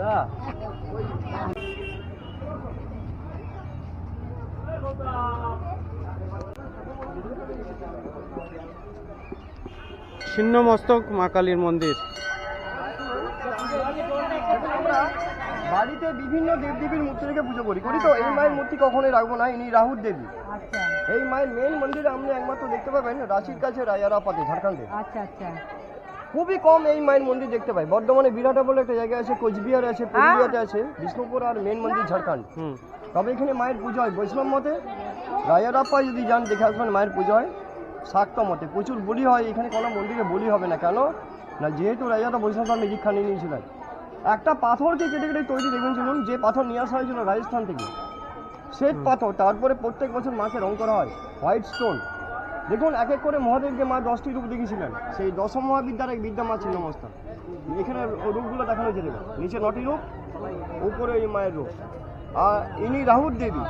হ্যাঁ ছিন্নমস্তক মা কালীর মন্দির। আমরা বাড়িতে বিভিন্ন দেবদেবীর মূর্তি রেখে পুজো করি। করি তো? এই মায়ের মূর্তি কখনোই রাখব না ইনি রাহুর দেবী। আচ্ছা। এই মায়ের মেন মন্দিরে আপনি একমাত্র দেখতে পাবেন রাঁচির কাছে রায়ারাপাতে ঝাড়খণ্ডে। আচ্ছা আচ্ছা। খুবই কম এই মায়ের মন্দির দেখতে পাই। বর্ধমানে বিরাটা বলে একটা জায়গা আছে কোচবিহার আছে পুরুলিয়াতে আছে বিষ্ণুপুর আর মেন মন্দির ঝাড়খণ্ড। তবে এখানে মায়ের পুজো হয়। বৈষ্ণব মতে রায়ারাপ্পা যদি যান দেখে আসবেন মায়ের পুজো হয়। শাক্ত মতে প্রচুর বলি হয় এখানে কোনো মন্দিরে বলি হবে না। কেন? না যেহেতু রাজারা বৈষ্ণব ধর্মে দীক্ষা নিয়ে নিয়েছিলেন। একটা পাথরকে কেটে কেটে তৈরি দেখবেন শুনুন যে পাথর নিয়ে আসা হয়েছিল রাজস্থান থেকে শ্বেত পাথর। তারপরে প্রত্যেক বছর মাকে রং করা হয় হোয়াইট স্টোন। দেখুন, এক এক করে মহাদেবকে মা দশটি রূপ দেখিয়েছিলেন। সেই দশম মহাবিদ্যার এক বিদ্যা মা ছিল মস্তা। এখানে রূপগুলো দেখানো হয়েছে, দেখুন। নিচে নটি রূপ, উপরে এই মায়ের রূপ। আর ইনি রাহুর দেবী।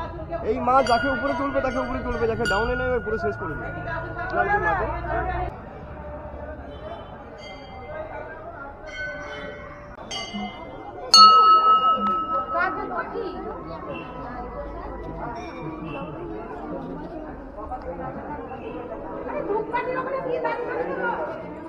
এই মা যাকে উপরে তুলবে, তাকে উপরে তুলবে, যাকে ডাউনে নেবে, পুরো শেষ করে দেবে। Thank you. ধূপকাঠির ওখানে দিয়ে দাঁড়িয়ে